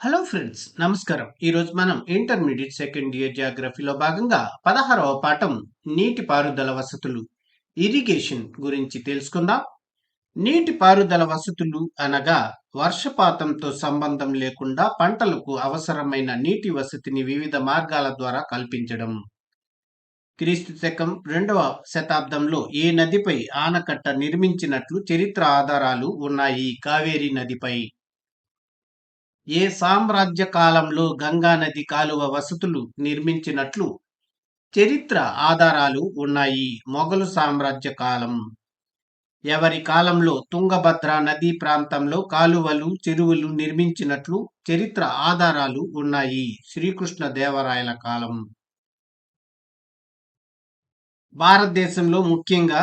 Hello friends నమస్కారం. ఈరోజు మనం ఇంటర్మీడియట్ సెకండ్ ఇయర్ జియోగ్రఫీలో భాగంగా పదహారవ పాఠం నీటిపారుదల వసతులు ఇరిగేషన్ గురించి తెలుసుకుందాం. నీటిపారుదల వసతులు అనగా వర్షపాతంతో సంబంధం లేకుండా పంటలకు అవసరమైన నీటి వసతిని వివిధ మార్గాల ద్వారా కల్పించడం. క్రీస్తు శకం రెండవ శతాబ్దంలో ఏ నదిపై ఆనకట్ట నిర్మించినట్లు చరిత్ర ఆధారాలు ఉన్నాయి? కావేరీ నదిపై. ఏ సామ్రాజ్య కాలంలో గంగా నది కాలువ వసతులు నిర్మించినట్లు చరిత్ర ఆధారాలు ఉన్నాయి. మొఘలు సామ్రాజ్య కాలం. ఎవరి కాలంలో తుంగభద్ర నదీ ప్రాంతంలో కాలువలు చెరువులు నిర్మించినట్లు చరిత్ర ఆధారాలు ఉన్నాయి. శ్రీకృష్ణ దేవరాయల కాలం. భారతదేశంలో ముఖ్యంగా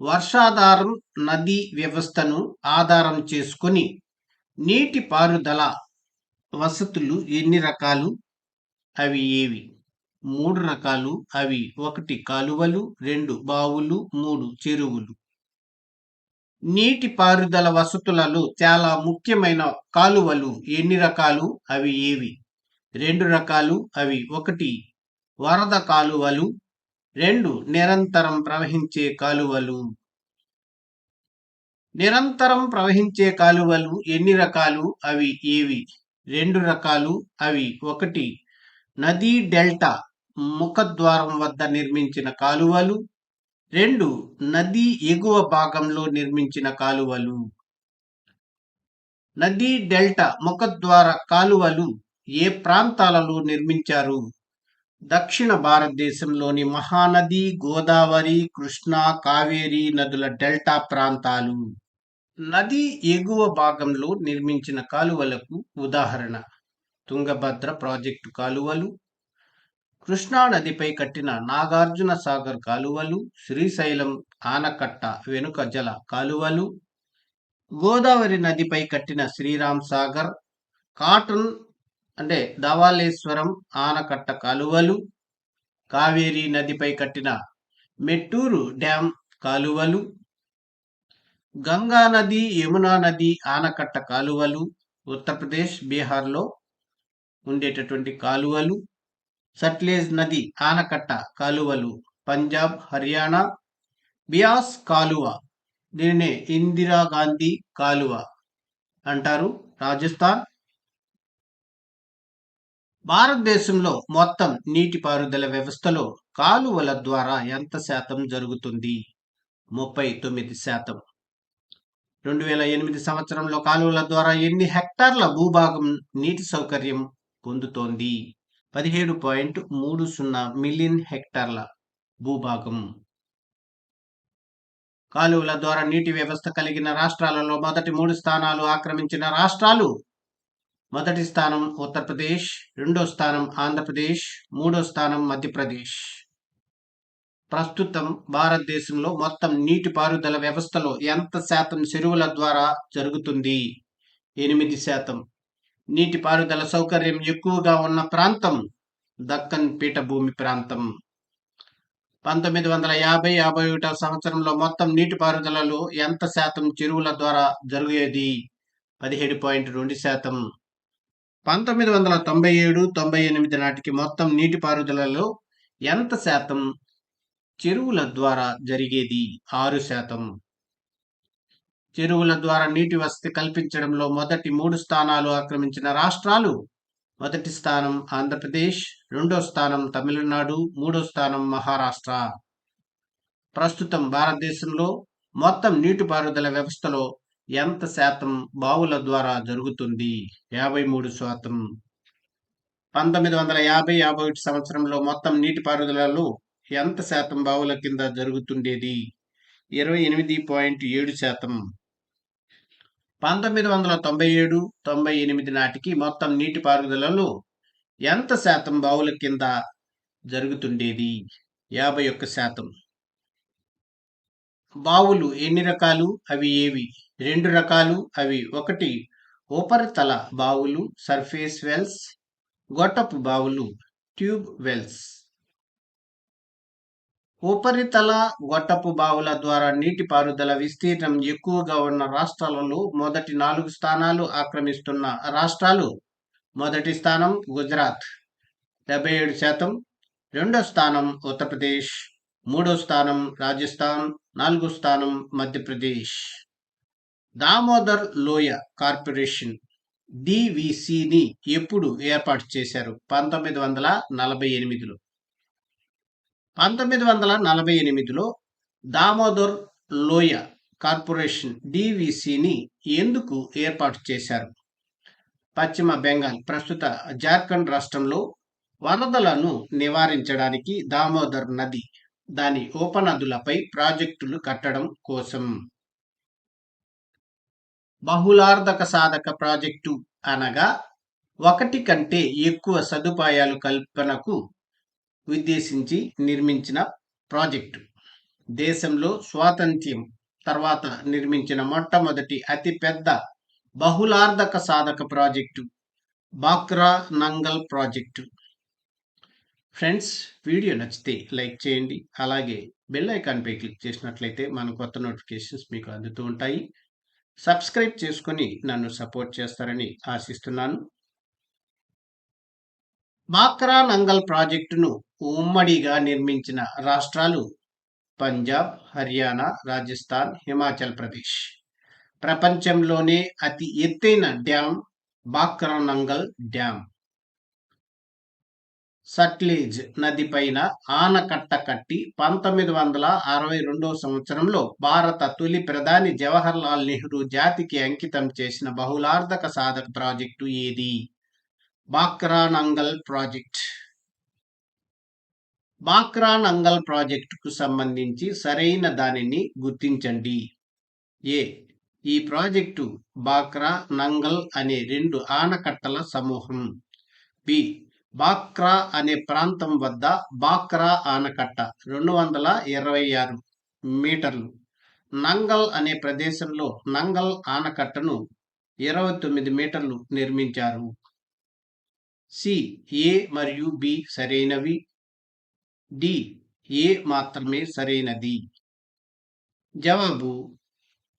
వర్షాధారం నదీ వ్యవస్థను ఆధారం చేసుకొని నీటి పారుదల వసతులు ఎన్ని రకాలు? అవి ఏవి? మూడు రకాలు. అవి ఒకటి కాలువలు రెండు బావులు మూడు చెరువులు. నీటి పారుదల వసతులలో చాలా ముఖ్యమైన కాలువలు ఎన్ని రకాలు? అవి ఏవి? రెండు రకాలు. అవి ఒకటి వరద కాలువలు రెండు నిరంతరం ప్రవహించే కాలువలు. నిరంతరం ప్రవహించే కాలువలు ఎన్ని రకాలు? అవి ఏవి? రెండు రకాలు అవి. ఒకటి నదీ డెల్టా ముఖద్వారం వద్ద నిర్మించిన కాలువలు. రెండు నదీ ఎగువ భాగంలో నిర్మించిన కాలువలు. నదీ డెల్టా ముఖద్వార కాలువలు ఏ ప్రాంతాలలో నిర్మించారు? దక్షిణ భారతదేశంలోని మహానది గోదావరి కృష్ణా కావేరీ నదుల డెల్టా ప్రాంతాలు. నది ఎగువ భాగంలో నిర్మించిన కాలువలకు ఉదాహరణ. తుంగభద్ర ప్రాజెక్టు కాలువలు కృష్ణా నదిపై కట్టిన నాగార్జున సాగర్ కాలువలు శ్రీశైలం ఆనకట్ట వెనుక జల కాలువలు గోదావరి నదిపై కట్టిన శ్రీరామ్ సాగర్ కాటన్ అంటే ధవాలేశ్వరం ఆనకట్ట కాలువలు కావేరీ నదిపై కట్టిన మెట్టూరు డ్యాం కాలువలు గంగా నది యమునా నది ఆనకట్ట కాలువలు ఉత్తరప్రదేశ్ బీహార్లో ఉండేటటువంటి కాలువలు సట్లేజ్ నది ఆనకట్ట కాలువలు పంజాబ్ హర్యానా బియాస్ కాలువ దీనినే ఇందిరాగాంధీ కాలువ అంటారు రాజస్థాన్. భారతదేశంలో మొత్తం నీటిపారుదల వ్యవస్థలో కాలువల ద్వారా ఎంత శాతం జరుగుతుంది? ముప్పై తొమ్మిది శాతం. రెండు వేల ఎనిమిది సంవత్సరంలో కాలువల ద్వారా ఎన్ని హెక్టార్ల భూభాగం నీటి సౌకర్యం పొందుతోంది? పదిహేడు పాయింట్ మూడు సున్నా మిలియన్ హెక్టార్ల భూభాగం. కాలువల ద్వారా నీటి వ్యవస్థ కలిగిన రాష్ట్రాలలో మొదటి మూడు స్థానాలు ఆక్రమించిన రాష్ట్రాలు మొదటి స్థానం ఉత్తరప్రదేశ్ రెండో స్థానం ఆంధ్రప్రదేశ్ మూడో స్థానం మధ్యప్రదేశ్. ప్రస్తుతం భారతదేశంలో మొత్తం నీటిపారుదల వ్యవస్థలో ఎంత శాతం చెరువుల ద్వారా జరుగుతుంది? ఎనిమిది శాతం. నీటిపారుదల సౌకర్యం ఎక్కువగా ఉన్న ప్రాంతం దక్కన్ పీఠభూమి ప్రాంతం. పంతొమ్మిది వందల యాభై యాభై ఒకటో సంవత్సరంలో మొత్తం నీటిపారుదలలో ఎంత శాతం చెరువుల ద్వారా జరిగేది? పదిహేడు పాయింట్ రెండు శాతం. పంతొమ్మిది వందల తొంభై ఏడు తొంభై ఎనిమిది నాటికి మొత్తం నీటిపారుదలలో ఎంత శాతం చెరువుల ద్వారా జరిగేది ఆరు శాతం. చెరువుల ద్వారా నీటి వసతి కల్పించడంలో మొదటి మూడు స్థానాలు ఆక్రమించిన రాష్ట్రాలు. మొదటి స్థానం ఆంధ్రప్రదేశ్ రెండో స్థానం తమిళనాడు మూడో స్థానం మహారాష్ట్ర. ప్రస్తుతం భారతదేశంలో మొత్తం నీటిపారుదల వ్యవస్థలో ఎంత శాతం బావుల ద్వారా జరుగుతుంది? యాభై మూడు శాతం. పంతొమ్మిది వందల యాభై యాభై ఒకటి సంవత్సరంలో మొత్తం నీటిపారుదలలో ఎంత శాతం బావుల కింద జరుగుతుండేది? ఇరవై ఎనిమిది పాయింట్ ఏడు శాతం. పంతొమ్మిది వందల తొంభై ఏడు తొంభై ఎనిమిది నాటికి మొత్తం నీటిపారుదలలో ఎంత శాతం బావుల కింద జరుగుతుండేది? యాభై ఒక్క శాతం. బావులు ఎన్ని రకాలు? అవి ఏవి? రెండు రకాలు. అవి ఒకటి ఉపరితల బావులు సర్ఫేస్ వెల్స్ గొట్టపు బావులు ట్యూబ్ వెల్స్ ఉపరితల గొట్టపు బావుల ద్వారా నీటిపారుదల విస్తీర్ణం ఎక్కువగా ఉన్న రాష్ట్రాలలో మొదటి నాలుగు స్థానాలు ఆక్రమిస్తున్న రాష్ట్రాలు మొదటి స్థానం గుజరాత్ డెబ్బై ఏడు శాతం. రెండో స్థానం ఉత్తరప్రదేశ్ మూడో స్థానం రాజస్థాన్ నాలుగో స్థానం మధ్యప్రదేశ్. దామోదర్ లోయ కార్పొరేషన్ డివిసిని ఎప్పుడు ఏర్పాటు చేశారు? పంతొమ్మిది వందల నలభై ఎనిమిదిలో. పంతొమ్మిది వందల నలభై ఎనిమిదిలో దామోదర్ లోయ కార్పొరేషన్ డివిసిని ఎందుకు ఏర్పాటు చేశారు? పశ్చిమ బెంగాల్ ప్రస్తుత జార్ఖండ్ రాష్ట్రంలో వరదలను నివారించడానికి దామోదర్ నది దాని ఉపనదులపై ప్రాజెక్టులు కట్టడం కోసం. బహుళార్థక సాధక ప్రాజెక్టు అనగా ఒకటి కంటే ఎక్కువ సదుపాయాలు కల్పనకు ఉద్దేశించి నిర్మించిన ప్రాజెక్టు. దేశంలో స్వాతంత్ర్యం తర్వాత నిర్మించిన మొట్టమొదటి అతిపెద్ద బహుళార్థక సాధక project Bhakra Nangal project. Friends video నచ్చితే లైక్ చేయండి. అలాగే బెల్ ఐకాన్పై క్లిక్ చేసినట్లయితే మన కొత్త నోటిఫికేషన్స్ మీకు అందుతూ ఉంటాయి. సబ్స్క్రైబ్ చేసుకొని నన్ను సపోర్ట్ చేస్తారని ఆశిస్తున్నాను. బాక్రా నంగల్ ప్రాజెక్టును ఉమ్మడిగా నిర్మించిన రాష్ట్రాలు పంజాబ్ హర్యానా రాజస్థాన్ హిమాచల్ ప్రదేశ్. ప్రపంచంలోనే అతి ఎత్తైన dam Bhakranangal dam. Dam Sutlej నదిపైన ఆనకట్ట కట్టి పంతొమ్మిది వందల అరవై రెండవ సంవత్సరంలో భారత తొలి ప్రధాని జవహర్ లాల్ నెహ్రూ జాతికి అంకితం చేసిన బహుళార్థక సాధక ప్రాజెక్టు ఏది? బాక్రానంగల్ ప్రాజెక్ట్. బాక్రా నంగల్ ప్రాజెక్టుకు సంబంధించి సరైన దానిని గుర్తించండి. ఏ. ఈ ప్రాజెక్టు బాక్రా నంగల్ అనే రెండు ఆనకట్టల సమూహం. బి. బాక్రా అనే ప్రాంతం వద్ద బాక్రా ఆనకట్ట రెండు వందల ఇరవై ఆరు మీటర్లు. నంగల్ అనే ప్రదేశంలో నంగల్ ఆనకట్టను ఇరవై తొమ్మిది మీటర్లు నిర్మించారు. సి. ఏ మరియు బి సరైనవి? డి. ఏ మాత్రమే సరైనది. జవాబు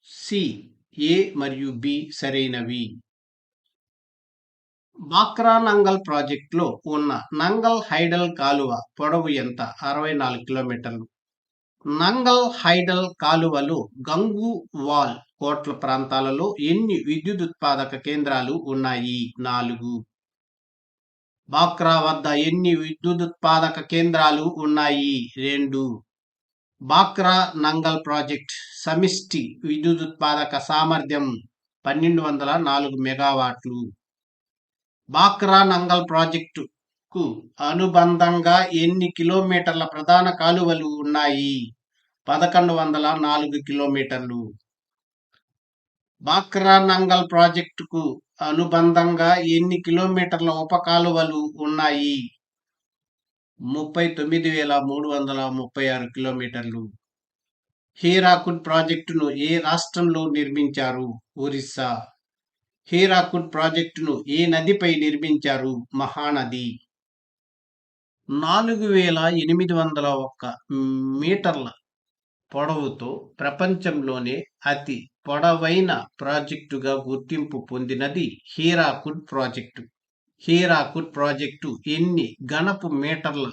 సి. ఏ మరియు బి సరైనవి. బాక్రా నంగల్ ప్రాజెక్టులో ఉన్న నంగల్ హైడల్ కాలువ పొడవు ఎంత? అరవై నాలుగు కిలోమీటర్లు. నంగల్ హైడల్ కాలువలో గంగు వాల్ కోట్ల ప్రాంతాలలో ఎన్ని విద్యుత్ ఉత్పాదక కేంద్రాలు ఉన్నాయి? నాలుగు. బాక్రా వద్ద ఎన్ని విద్యుత్ ఉత్పాదక కేంద్రాలు ఉన్నాయి? రెండు. బాక్రా నంగల్ ప్రాజెక్ట్ సమిష్టి విద్యుత్ ఉత్పాదక సామర్థ్యం పన్నెండు వందల నాలుగు మెగావాట్లు. బాక్రా నంగల్ ప్రాజెక్టుకు అనుబంధంగా ఎన్ని కిలోమీటర్ల ప్రధాన కాలువలు ఉన్నాయి? పదకొండు వందల నాలుగు కిలోమీటర్లు. బాక్రా నంగల్ ప్రాజెక్టుకు అనుబంధంగా ఎన్ని కిలోమీటర్ల ఉపకాలువలు ఉన్నాయి? ముప్పై తొమ్మిది వేల మూడు వందల ముప్పై ఆరు కిలోమీటర్లు. హీరాకుడ్ ప్రాజెక్టును ఏ రాష్ట్రంలో నిర్మించారు? ఒరిస్సా. హీరాకుడ్ ప్రాజెక్టును ఏ నదిపై నిర్మించారు? మహానది. నాలుగు వేల ఎనిమిది వందల ఒక్క మీటర్ల పొడవుతో ప్రపంచంలోనే అతి పొడవైన ప్రాజెక్టుగా గుర్తింపు పొందినది హీరాకుడ్ ప్రాజెక్టు. హీరాకుడ్ ప్రాజెక్టు ఎన్ని గణపు మీటర్ల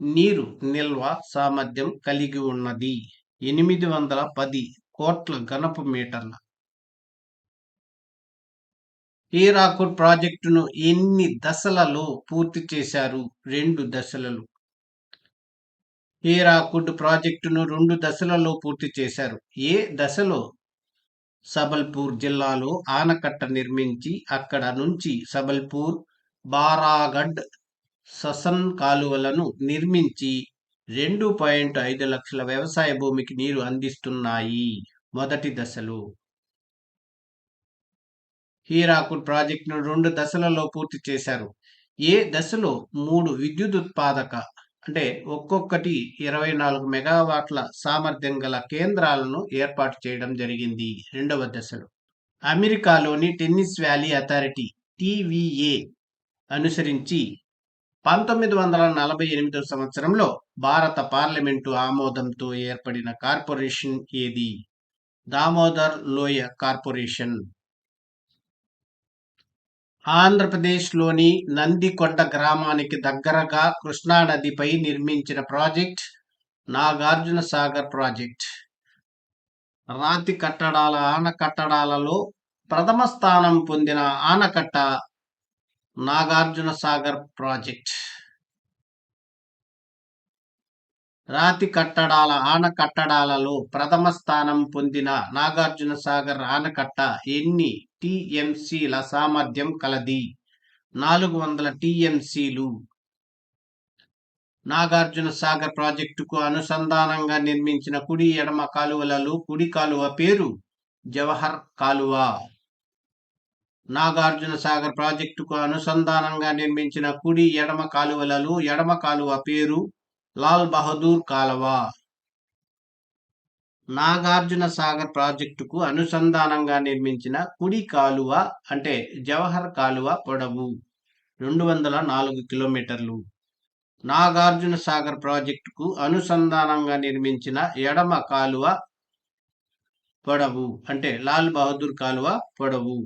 నీరు నిల్వ సామర్థ్యం కలిగి ఉన్నది? ఎనిమిది వందల పది కోట్ల గణపు మీటర్ల. హీరాకుడ్ ప్రాజెక్టును ఎన్ని దశలలో పూర్తి చేశారు? రెండు దశలలో. హీరాకుడ్ ప్రాజెక్టును రెండు దశలలో పూర్తి చేశారు. ఏ దశలో? సబల్పూర్ జిల్లాలో ఆనకట్ట నిర్మించి అక్కడ నుంచి సబల్పూర్ బారాగఢ్ ససన్ కాలువలను నిర్మించి రెండు పాయింట్ ఐదు లక్షల వ్యవసాయ భూమికి నీరు అందిస్తున్నాయి. మొదటి దశలు. హీరాకుడ్ ప్రాజెక్టును రెండు దశలలో పూర్తి చేశారు. ఏ దశలో? మూడు విద్యుత్ ఉత్పాదక అంటే ఒక్కొక్కటి ఇరవై నాలుగు మెగావాట్ల సామర్థ్యం గల కేంద్రాలను ఏర్పాటు చేయడం జరిగింది రెండవ దశలో. అమెరికాలోని టెన్నిస్ వ్యాలీ అథారిటీ టీవీఏ అనుసరించి పంతొమ్మిది వందల నలభై ఎనిమిదో సంవత్సరంలో భారత పార్లమెంటు ఆమోదంతో ఏర్పడిన కార్పొరేషన్ ఏది? దామోదర్ లోయ కార్పొరేషన్. ఆంధ్రప్రదేశ్లోని నందికొండ గ్రామానికి దగ్గరగా కృష్ణానదిపై నిర్మించిన ప్రాజెక్ట్ నాగార్జున సాగర్ ప్రాజెక్ట్. రాతి కట్టడాల ఆనకట్టడాలలో ప్రథమ స్థానం పొందిన ఆనకట్ట నాగార్జున సాగర్ ప్రాజెక్ట్. రాతి కట్టడాల ఆనకట్టడాలలో ప్రథమ స్థానం పొందిన నాగార్జున సాగర్ ఆనకట్ట ఎన్ని టిఎంసీల సామర్థ్యం కలది. నాలుగు వందల టిఎంసీలు. నాగార్జున సాగర్ ప్రాజెక్టుకు అనుసంధానంగా నిర్మించిన కుడి ఎడమ కాలువలలో కుడి కాలువ పేరు జవహర్ కాలువ. నాగార్జున సాగర్ ప్రాజెక్టుకు అనుసంధానంగా నిర్మించిన కుడి ఎడమ కాలువలలో ఎడమ కాలువ పేరు లాల్ బహదూర్ కాలువ. నాగార్జున సాగర్ ప్రాజెక్టుకు అనుసంధానంగా నిర్మించిన కుడి కాలువ అంటే జవహర్ కాలువ పొడవు రెండు వందల నాలుగు కిలోమీటర్లు. నాగార్జున సాగర్ ప్రాజెక్టుకు అనుసంధానంగా నిర్మించిన ఎడమ కాలువ పొడవు అంటే లాల్ బహదూర్ కాలువ పొడవు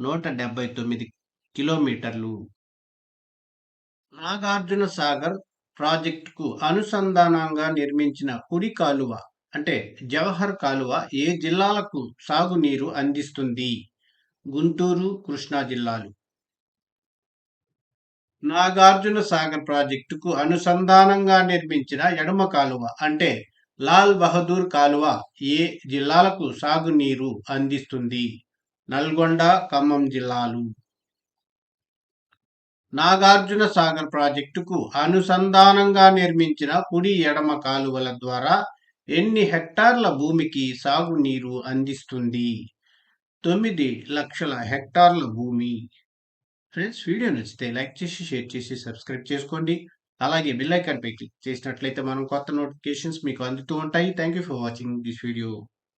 నూట డెబ్బై తొమ్మిది కిలోమీటర్లు. నాగార్జున సాగర్ ప్రాజెక్టుకు అనుసంధానంగా నిర్మించిన కుడి కాలువ అంటే జవహర్ కాలువ ఏ జిల్లాలకు సాగునీరు అందిస్తుంది? గుంటూరు కృష్ణా జిల్లాలు. నాగార్జున సాగర్ ప్రాజెక్టుకు అనుసంధానంగా నిర్మించిన ఎడమ కాలువ అంటే లాల్ బహదూర్ కాలువ ఏ జిల్లాలకు సాగునీరు అందిస్తుంది? నల్గొండ ఖమ్మం జిల్లాలు. నాగార్జున సాగర్ ప్రాజెక్టుకు అనుసంధానంగా నిర్మించిన కుడి ఎడమ కాలువల ద్వారా ఎన్ని హెక్టార్ల భూమికి సాగునీరు అందిస్తుంది? తొమ్మిది లక్షల హెక్టార్ల భూమి. ఫ్రెండ్స్ వీడియో నచ్చితే లైక్ చేసి షేర్ చేసి సబ్స్క్రైబ్ చేసుకోండి. అలాగే బిల్ ఐకాన్ పై క్లిక్ చేసినట్లయితే మనం కొత్త నోటిఫికేషన్స్ మీకు అందుతూ ఉంటాయి. Thank you for watching this video